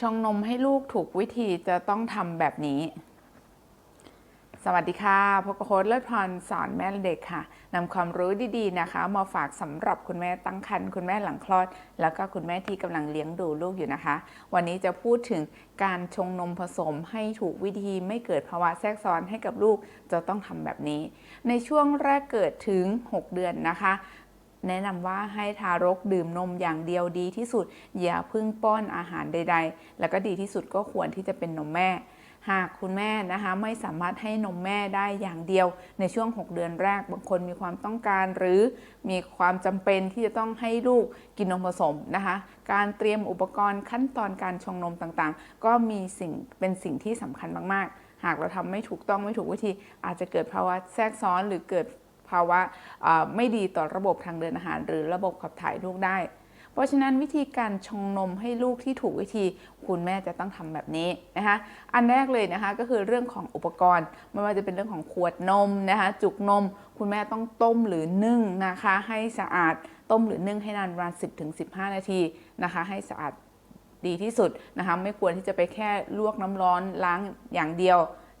ชงนมให้ลูกถูกวิธีจะต้องทำแบบนี้ สวัสดีค่ะพบกับโค้ดเลิศพรสอนแม่เด็กค่ะนำความรู้ดีๆนะคะ มาฝากสำหรับคุณแม่ตั้งครรภ์คุณแม่หลังคลอด แล้วก็คุณแม่ที่กำลังเลี้ยงดูลูกอยู่นะคะ วันนี้จะพูดถึงการชงนมผสมให้ถูกวิธีไม่เกิดภาวะแทรกซ้อนให้กับลูกจะต้องทำแบบนี้ ในช่วงแรกเกิดถึง 6 เดือนนะคะ แนะนำว่าให้ทารกดื่มนมอย่างเดียวดีที่สุด อย่าพึ่งป้อนอาหารใด ๆ แล้วก็ดีที่สุดก็ควรที่จะเป็นนมแม่ หากคุณแม่นะคะไม่สามารถให้นมแม่ได้อย่างเดียว ในช่วง 6 เดือนแรกบางคนมีความต้องการหรือมีความจำเป็นที่จะต้องให้ลูกกินนมผสมนะคะการเตรียมอุปกรณ์ขั้นตอนการชงนมต่างๆ ก็มีสิ่งเป็นสิ่งที่สำคัญมากๆ หากเราทำไม่ถูกต้องไม่ถูกวิธี อาจจะเกิดภาวะแทรกซ้อนหรือเกิด ภาวะไม่ดีต่อระบบทางเดินอาหาร หรือระบบขับถ่ายลูกได้ เพราะฉะนั้นวิธีการชงนมให้ลูกที่ถูกวิธี คุณแม่จะต้องทำแบบนี้นะคะอันแรกเลยนะคะก็คือเรื่องของอุปกรณ์ไม่ว่าจะเป็นเรื่องของขวดนมนะคะจุกนม คุณแม่ต้องต้มหรือนึ่งนะคะให้สะอาดต้มหรือนึ่งให้นานประมาณ 10-15 นาทีนะคะให้สะอาดดีที่สุดนะคะไม่ควรที่จะไปแค่ลวกน้ำร้อนล้างอย่างเดียว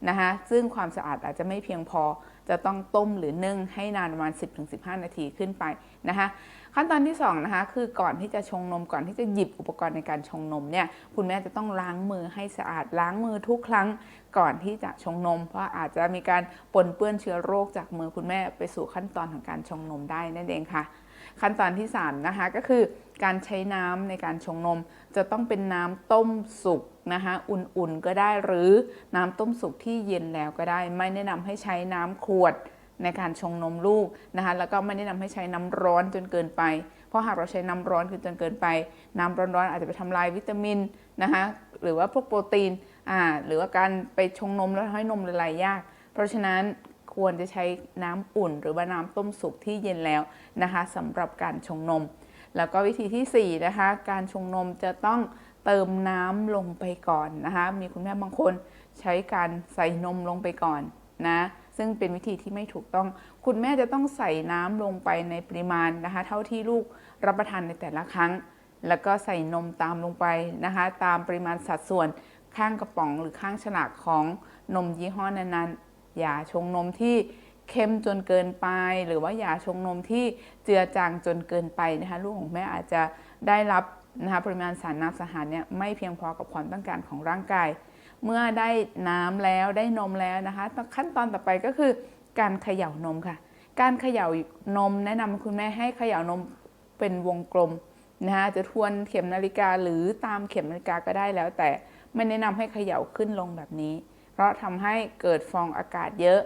นะคะซึ่งความสะอาดอาจจะไม่เพียงพอจะต้องต้มหรือนึ่งให้นานประมาณ 10-15 นาทีขึ้นไป นะคะขั้นตอนที่ 2 นะคะ คือก่อนที่จะชงนมก่อนที่จะหยิบอุปกรณ์ในการชงนมเนี่ยคุณแม่จะต้องล้างมือให้สะอาดล้างมือทุกครั้งก่อนที่จะชงนม เพราะอาจจะมีการปนเปื้อนเชื้อโรคจากมือคุณแม่ไปสู่ขั้นตอนของการชงนมได้นั่นเองค่ะ ขั้นตอนที่ 3 นะคะก็คือการใช้น้ำในการชงนม จะต้องเป็นน้ำต้มสุกนะคะอุ่นๆก็ได้หรือน้ำต้มสุกที่เย็นแล้วก็ได้ ไม่แนะนำให้ใช้น้ำขวด ในการชงนมลูกนะคะแล้วก็ไม่แนะนำให้ใช้น้ำร้อนจนเกินไป เพราะหากเราใช้น้ำร้อนจนเกินไป น้ำร้อนๆอาจจะไปทำลายวิตามินนะคะหรือว่าพวกโปรตีนอ่าหรือว่าการไปชงนมแล้วทำให้นมละลายยาก เพราะฉะนั้นควรจะใช้น้ำอุ่น หรือว่าน้ำต้มสุกที่เย็นแล้วนะคะสำหรับการชงนม แล้วก็วิธีที่4นะคะการชงนมจะต้องเติมน้ำลงไปก่อนนะคะมีคุณแม่บางคนใช้การใส่นมลงไปก่อนนะ ซึ่งเป็นวิธีที่ไม่ถูกต้อง คุณแม่จะต้องใส่น้ำลงไปในปริมาณนะคะ เท่าที่ลูกรับประทานในแต่ละครั้ง แล้วก็ใส่นมตามลงไปนะคะ ตามปริมาณสัดส่วนข้างกระป๋องหรือข้างฉลากของนมยี่ห้อนั้นๆ อย่าชงนมที่เข้มจนเกินไป หรือว่าอย่าชงนมที่เจือจางจนเกินไปนะคะลูกของแม่อาจจะได้รับนะคะปริมาณสารน้ำสหารเนี่ยไม่เพียงพอกับความต้องการของร่างกาย เมื่อได้น้ำแล้วได้นมแล้วนะคะขั้นตอนต่อไปก็คือการเขย่านมค่ะ การเขย่านมแนะนำคุณแม่ให้เขย่านมเป็นวงกลมนะคะจะทวนเข็มนาฬิกาหรือตามเข็มนาฬิกาก็ได้แล้ว แต่ไม่แนะนำให้เขย่าขึ้นลงแบบนี้ เพราะทำให้เกิดฟองอากาศเยอะ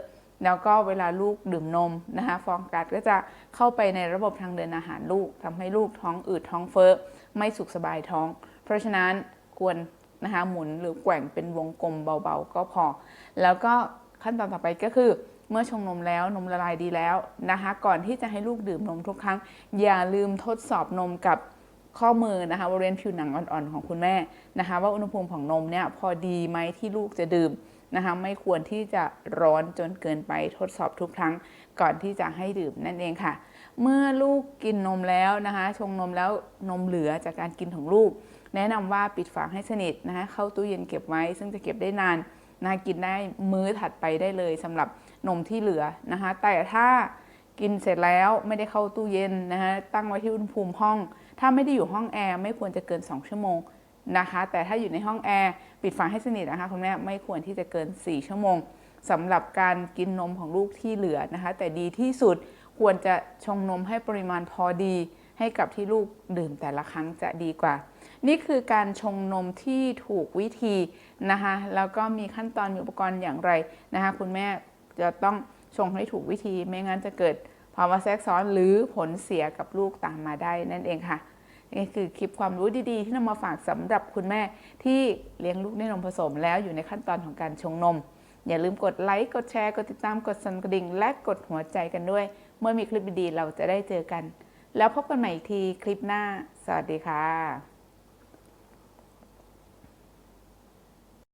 แล้วก็เวลาลูกดื่มนมนะคะฟองอากาศก็จะเข้าไปในระบบทางเดินอาหารลูกทำให้ลูกท้องอืดท้องเฟ้อไม่สุขสบายท้อง เพราะฉะนั้นควร นะคะหมุนหรือแกว่งเป็นวงกลมเบาๆ ก็พอ แล้วก็ขั้นตอนต่อไปก็คือ เมื่อชงนมแล้วนมละลายดีแล้วนะคะก่อนที่จะให้ลูกดื่มนมทุกครั้ง อย่าลืมทดสอบนมกับข้อมือนะคะบริเวณผิวหนังอ่อนๆของคุณแม่นะคะ ว่าอุณหภูมิของนมเนี่ยพอดีไหมที่ลูกจะดื่มนะคะไม่ควรที่จะร้อนจนเกินไปทดสอบทุกครั้ง ก่อนที่จะให้ดื่มนั่นเองค่ะ เมื่อลูกกินนมแล้วนะคะ ชงนมแล้วนมเหลือจากการกินของลูก แนะนำว่าปิดฝาให้สนิทนะคะเข้าตู้เย็นเก็บไว้ ซึ่งจะเก็บได้นานนะะกินได้มื้อถัดไปได้เลยสำหรับนมที่เหลือนะคะแต่ถ้ากินเสร็จแล้วไม่ได้เข้าตู้เย็นนะคะตั้งไว้ที่อุณหภูมิห้อง ถ้าไม่ได้อยู่ห้องแอร์ไม่ควรจะเกิน 2 ชั่วโมงนะคะ แต่ถ้าอยู่ในห้องแอร์ปิดฝาให้สนิทนะคะคุณแม่ไม่ควรที่จะเกิน 4 ชั่วโมงสำหรับการกินนมของลูกที่เหลือนะคะ แต่ดีที่สุดควรจะชงนมให้ปริมาณพอดี ให้กับที่ลูกดื่มแต่ละครั้งจะดีกว่า นี่คือการชงนมที่ถูกวิธีนะคะแล้วก็มีขั้นตอนมีอุปกรณ์อย่างไรนะคะคุณแม่จะต้องชงให้ถูกวิธีไม่งั้นจะเกิดภาวะแทรกซ้อนหรือผลเสียกับลูกตามมาได้นั่นเองค่ะนี่คือคลิปความรู้ดีๆ ที่นำมาฝากสำหรับคุณแม่ที่เลี้ยงลูกด้วยนมผสมแล้วอยู่ในขั้นตอนของการชงนม อย่าลืมกดไลค์ กดแชร์ กดติดตาม กดสั่นกระดิ่ง และกดหัวใจกันด้วย เมื่อมีคลิปดีๆ เราจะได้เจอกัน แล้วพบกันใหม่อีกทีคลิปหน้า สวัสดีค่ะ